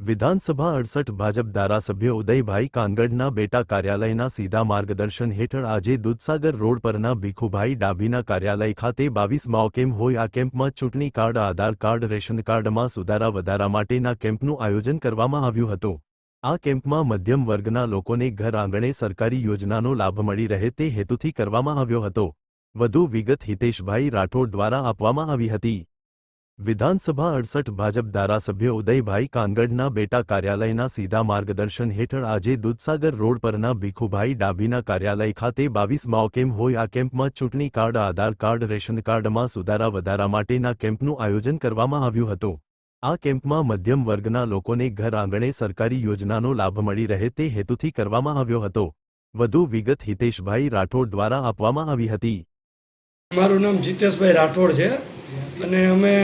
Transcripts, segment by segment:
વિધાનસભા અડસઠ ભાજપ ધારાસભ્ય ઉદયભાઈ કાનગઢના બેટા કાર્યાલયના સીધા માર્ગદર્શન હેઠળ આજે દૂધસાગર રોડ પરના ભીખુભાઈ ડાભીના કાર્યાલય ખાતે બાવીસ માઓ કેમ્પ હોય આ કેમ્પમાં ચૂંટણી કાર્ડ, આધાર કાર્ડ, રેશન કાર્ડમાં સુધારા વધારા માટેના કેમ્પનું આયોજન કરવામાં આવ્યું હતું. આ કેમ્પમાં મધ્યમ વર્ગના લોકોને ઘર આંગણે સરકારી યોજનાનો લાભ મળી રહે તે હેતુથી કરવામાં આવ્યો હતો. વધુ વિગત હિતેશભાઈ રાઠોડ દ્વારા આપવામાં આવી હતી. વિધાનસભા અડસઠ ભાજપ ધારાસભ્ય ઉદયભાઈ કાનગડના બેટા કાર્યાલયના સીધા માર્ગદર્શન હેઠળ આજે દૂધસાગર રોડ પરના ભીખુભાઈ ડાભીના કાર્યાલય ખાતે બાવીસ માઓ કેમ્પ હોય આ કેમ્પમાં ચૂંટણી કાર્ડ, આધાર કાર્ડ, રેશન કાર્ડમાં સુધારા વધારા માટેના કેમ્પનું આયોજન કરવામાં આવ્યું હતું. આ કેમ્પમાં મધ્યમ વર્ગના લોકોને ઘર આંગણે સરકારી યોજનાનો લાભ મળી રહે તે હેતુથી કરવામાં આવ્યો હતો. વધુ વિગત હિતેશભાઈ રાઠોડ દ્વારા આપવામાં આવી હતી. મારું નામ જીતેશભાઈ રાઠોડ છે. અને અમે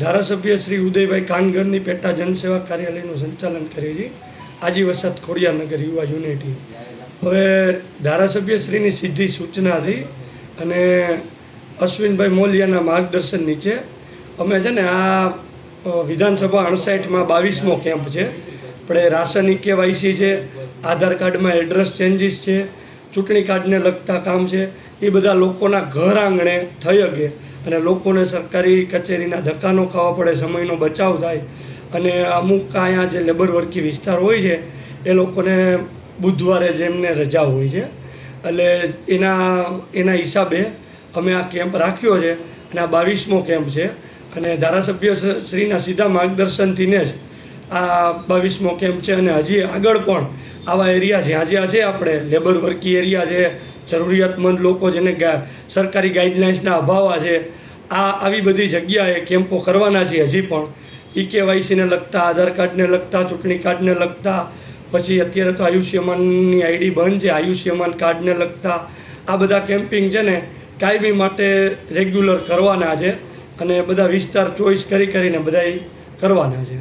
ધારાસભ્ય શ્રી ઉદયભાઈ કાનગરની પેટા જનસેવા કાર્યાલયનું સંચાલન કરીએ છીએ. આજી વસાત ખોડિયાનગર યુવા યુનિટી. હવે ધારાસભ્યશ્રીની સીધી સૂચનાથી અને અશ્વિનભાઈ મોલિયાના માર્ગદર્શન નીચે અમે છે ને આ વિધાનસભા અણસાઠમાં બાવીસમો કેમ્પ છે. આપણે રાસાયણિક કેવાયસી છે, આધાર કાર્ડમાં એડ્રેસ ચેન્જીસ છે, ચૂંટણી કાર્ડને લગતા કામ છે. એ બધા લોકોના ઘર આંગણે થઈ શકે અને લોકોને સરકારી કચેરીના ધક્કાનો ખાવા પડે, સમયનો બચાવ થાય અને અમુક અહીંયા જે લેબર વર્કી વિસ્તાર હોય છે, એ લોકોને બુધવારે જેમને રજા હોય છે. એટલે એના એના હિસાબે અમે આ કેમ્પ રાખ્યો છે અને આ બાવીસમો કેમ્પ છે અને ધારાસભ્ય શ્રીના સીધા માર્ગદર્શનથીને જ આ બાવીસમો કેમ્પ છે અને હજી આગળ પણ આવા એરિયા જ્યાં જ્યાં છે આપણે લેબર વર્કી એરિયા છે, જરૂરિયાતમંદ લોકો જેને સરકારી ગાઈડલાઇન્સના અભાવ છે, આ આવી બધી જગ્યાએ કેમ્પો કરવાના છે હજી પણ. ઈ કેવાયસીને લગતા, આધાર કાર્ડને લગતા, ચૂંટણી કાર્ડને લગતા, પછી અત્યારે તો આયુષ્યમાનની આઈડી બંધ છે આયુષ્યમાન કાર્ડને લગતા. આ બધા કેમ્પિંગ છે ને કાયમી માટે રેગ્યુલર કરવાના છે અને બધા વિસ્તાર ચોઈસ કરી કરીને બધા કરવાના છે.